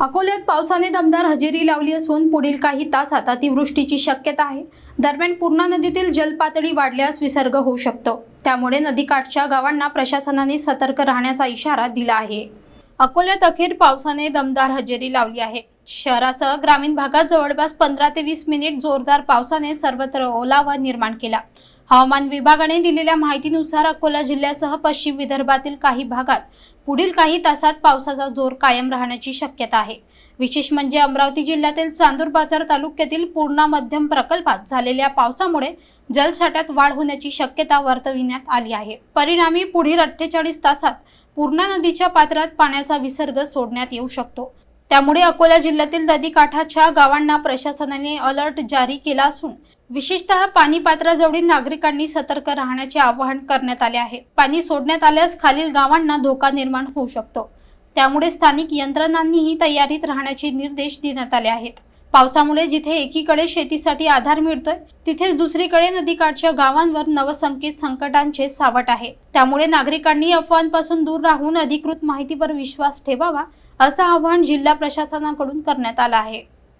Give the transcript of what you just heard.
अकोल्यात पावसाने दमदार हजेरी लावली असून पुढील काही तासात अतिवृष्टीची शक्यता आहे. दरम्यान पूर्णा नदीतील जलपातळी वाढल्यास विसर्ग होऊ शकतो. त्यामुळे नदीकाठच्या गावांना प्रशासनाने सतर्क राहण्याचा इशारा दिला आहे. अकोल्यात अखेर पावसाने दमदार हजेरी लावली आहे. शहरासह ग्रामीण भागात जवळपास पंधरा ते वीस मिनिट जोरदार पावसाने सर्वत्र ओलावा निर्माण केला. हवामान विभागाने दिलेल्या माहितीनुसार अकोला जिल्ह्यासह पश्चिम विदर्भातील काही भागात पुढील काही तासात पावसाचा जोर कायम राहण्याची शक्यता आहे. विशेष म्हणजे अमरावती जिल्ह्यातील चांदूर बाजार तालुक्यातील पूर्णा मध्यम प्रकल्पात झालेल्या पावसामुळे जलसाठ्यात वाढ होण्याची शक्यता वर्तविण्यात आली आहे. परिणामी पुढील अठ्ठेचाळीस तासात पूर्णा नदीच्या पात्रात पाण्याचा विसर्ग सोडण्यात येऊ शकतो. त्यामुळे अकोला जिल्ह्यातील नदीकाठाच्या गावांना प्रशासनाने अलर्ट जारी केला असून विशेषतः पाणी पात्राजवळील नागरिकांनी सतर्क राहण्याचे आवाहन करण्यात आले आहे. पाणी सोडण्यात आल्यास खालील गावांना धोका निर्माण होऊ शकतो. त्यामुळे स्थानिक यंत्रणांनीही तयारीत राहण्याचे निर्देश देण्यात आले आहेत. पावसामुळे जिथे एकीकडे शेतीसाठी आधार मिळतोय तिथेच दुसरीकडे नदीकाठच्या गावांवर नवसंकेत संकटांचे सावट आहे. त्यामुळे नागरिकांनी अफवांपासून दूर राहून अधिकृत माहितीवर विश्वास ठेवावा असं आवाहन जिल्हा प्रशासनाकडून करण्यात आलं आहे.